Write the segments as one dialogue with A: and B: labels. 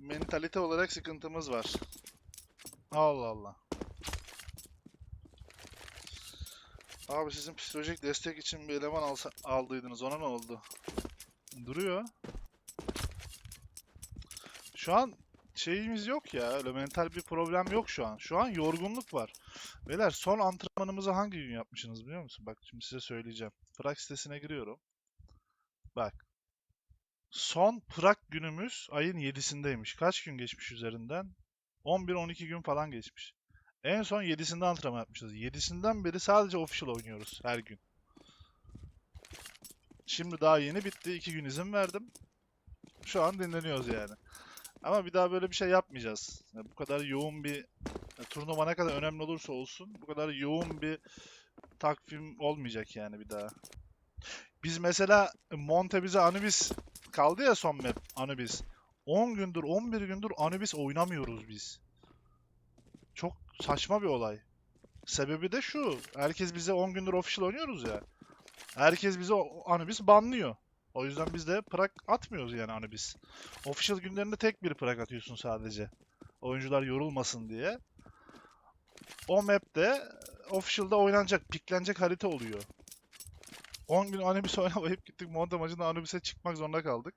A: mentalite olarak sıkıntımız var. Allah Allah. Abi sizin psikolojik destek için bir eleman alsa, aldıydınız. Ona ne oldu? Duruyor. Şu an şeyimiz yok ya. Öyle mental bir problem yok şu an. Şu an yorgunluk var. Beyler son antrenmanımızı hangi gün yapmışsınız biliyor musun? Bak şimdi size söyleyeceğim. Prag sitesine giriyorum. Bak. Son Prag günümüz ayın 7'sindeymiş. Kaç gün geçmiş üzerinden? 11-12 gün falan geçmiş. En son 7'sinde antrenman yapmışız. 7'sinden beri sadece official oynuyoruz her gün. Şimdi daha yeni bitti. 2 gün izin verdim. Şu an dinleniyoruz yani. Ama bir daha böyle bir şey yapmayacağız. Yani bu kadar yoğun bir ya turnuva ne kadar önemli olursa olsun bu kadar yoğun bir takvim olmayacak yani bir daha. Biz mesela Monte bize Anubis kaldı ya son map Anubis. 10 gündür 11 gündür Anubis oynamıyoruz biz. Çok saçma bir olay. Sebebi de şu. Herkes bize 10 gündür official oynuyoruz ya. Herkes bize Anubis banlıyor. O yüzden biz de Prag atmıyoruz yani Anubis. Official günlerinde tek bir Prag atıyorsun sadece. Oyuncular yorulmasın diye. O map'te Official'da oynanacak, piklenecek harita oluyor. 10 gün Anubis oynamayıp gittik Monte maçında Anubis'e çıkmak zorunda kaldık.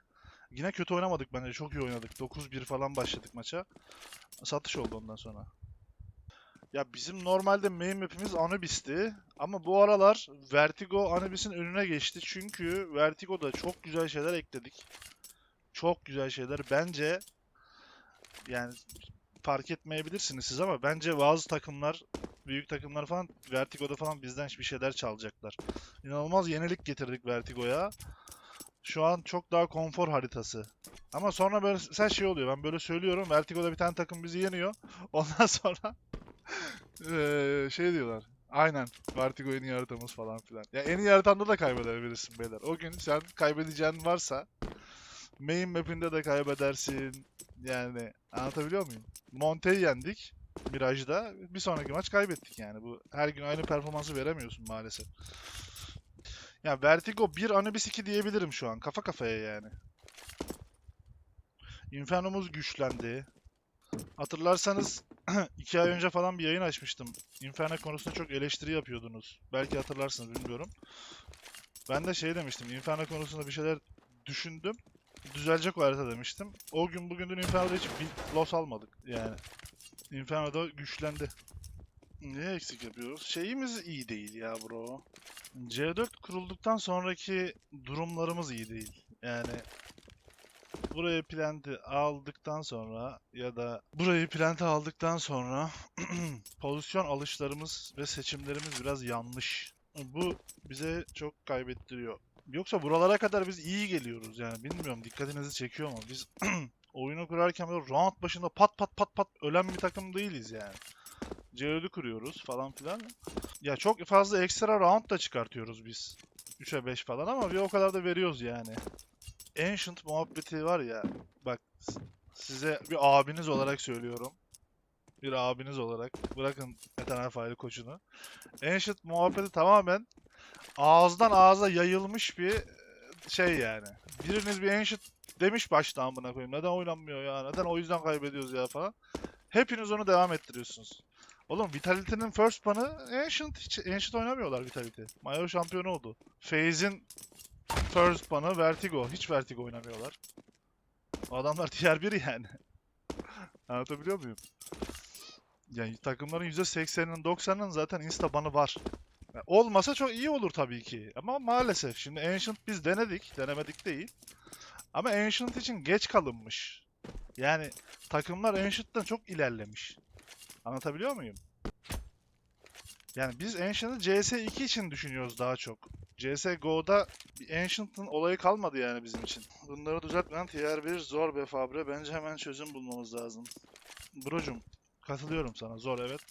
A: Yine kötü oynamadık bence. Çok iyi oynadık. 9-1 falan başladık maça. Satış oldu ondan sonra. Ya bizim normalde main map'imiz Anubis'ti. Ama bu aralar Vertigo Anubis'in önüne geçti. Çünkü Vertigo'da çok güzel şeyler ekledik. Çok güzel şeyler. Bence yani fark etmeyebilirsiniz siz ama bence bazı takımlar, büyük takımlar falan Vertigo'da falan bizden bir şeyler çalacaklar. İnanılmaz yenilik getirdik Vertigo'ya. Şu an çok daha konfor haritası. Ama sonra böyle sen şey oluyor. Ben böyle söylüyorum. Vertigo'da bir tane takım bizi yeniyor. Ondan sonra şey diyorlar. Aynen. Vertigo en iyi haritamız falan filan. Ya en iyi haritanda da kaybedebilirsin beyler. O gün sen kaybedeceğin varsa main map'inde de kaybedersin. Yani anlatabiliyor muyum? Monte'yi yendik. Mirage'da. Bir sonraki maç kaybettik yani. Bu her gün aynı performansı veremiyorsun maalesef. Ya Vertigo 1 Anubis 2 diyebilirim şu an. Kafa kafaya yani. Inferno'muz güçlendi. Hatırlarsanız 2 ay önce falan bir yayın açmıştım. Inferno konusunda çok eleştiri yapıyordunuz. Belki hatırlarsınız bilmiyorum. Ben de şey demiştim. Inferno konusunda bir şeyler düşündüm. Düzelecek o harita demiştim. O gün bugündür Inferno'da hiç bir loss almadık yani. Inferno'da güçlendi. Niye eksik yapıyoruz? Şeyimiz iyi değil ya bro. C4 kurulduktan sonraki durumlarımız iyi değil. Yani buraya planti aldıktan sonra ya da burayı planti aldıktan sonra pozisyon alışlarımız ve seçimlerimiz biraz yanlış. Bu bize çok kaybettiriyor. Yoksa buralara kadar biz iyi geliyoruz yani bilmiyorum dikkatinizi çekiyor mu? Biz oyunu kurarken böyle round başında pat pat pat pat ölen bir takım değiliz yani. C4'ü kuruyoruz falan filan. Ya çok fazla ekstra round da çıkartıyoruz biz. 3'e 5 falan ama bir o kadar da veriyoruz yani. Ancient muhabbeti var ya. Bak size bir abiniz olarak söylüyorum. Bir abiniz olarak. Bırakın Eternal Fire koçunu. Ancient muhabbeti tamamen ağızdan ağza yayılmış bir e, şey yani. Biriniz bir Ancient demiş başta amına koyayım. Neden oynanmıyor ya? Neden o yüzden kaybediyoruz ya falan. Hepiniz onu devam ettiriyorsunuz. Oğlum Vitality'nin first ban'ı Ancient. Hiç Ancient oynamıyorlar Vitality. Mayo şampiyonu oldu. FaZe'in first ban'ı Vertigo. Hiç Vertigo oynamıyorlar. O adamlar diğer biri yani. Anlatabiliyor muyum? Yani takımların %80'inin 90'ının zaten insta ban'ı var. Ya olmasa çok iyi olur tabii ki. Ama maalesef şimdi Ancient biz denedik. Denemedik değil. Ama Ancient için geç kalınmış. Yani takımlar Ancient'tan çok ilerlemiş. Anlatabiliyor muyum? Yani biz Ancient'ı CS2 için düşünüyoruz daha çok. CSGO'da bir Ancient'ın olayı kalmadı yani bizim için. Bunları düzeltmeyen tier 1 zor be Fabre. Bence hemen çözüm bulmamız lazım. Brocum, katılıyorum sana. Zor evet.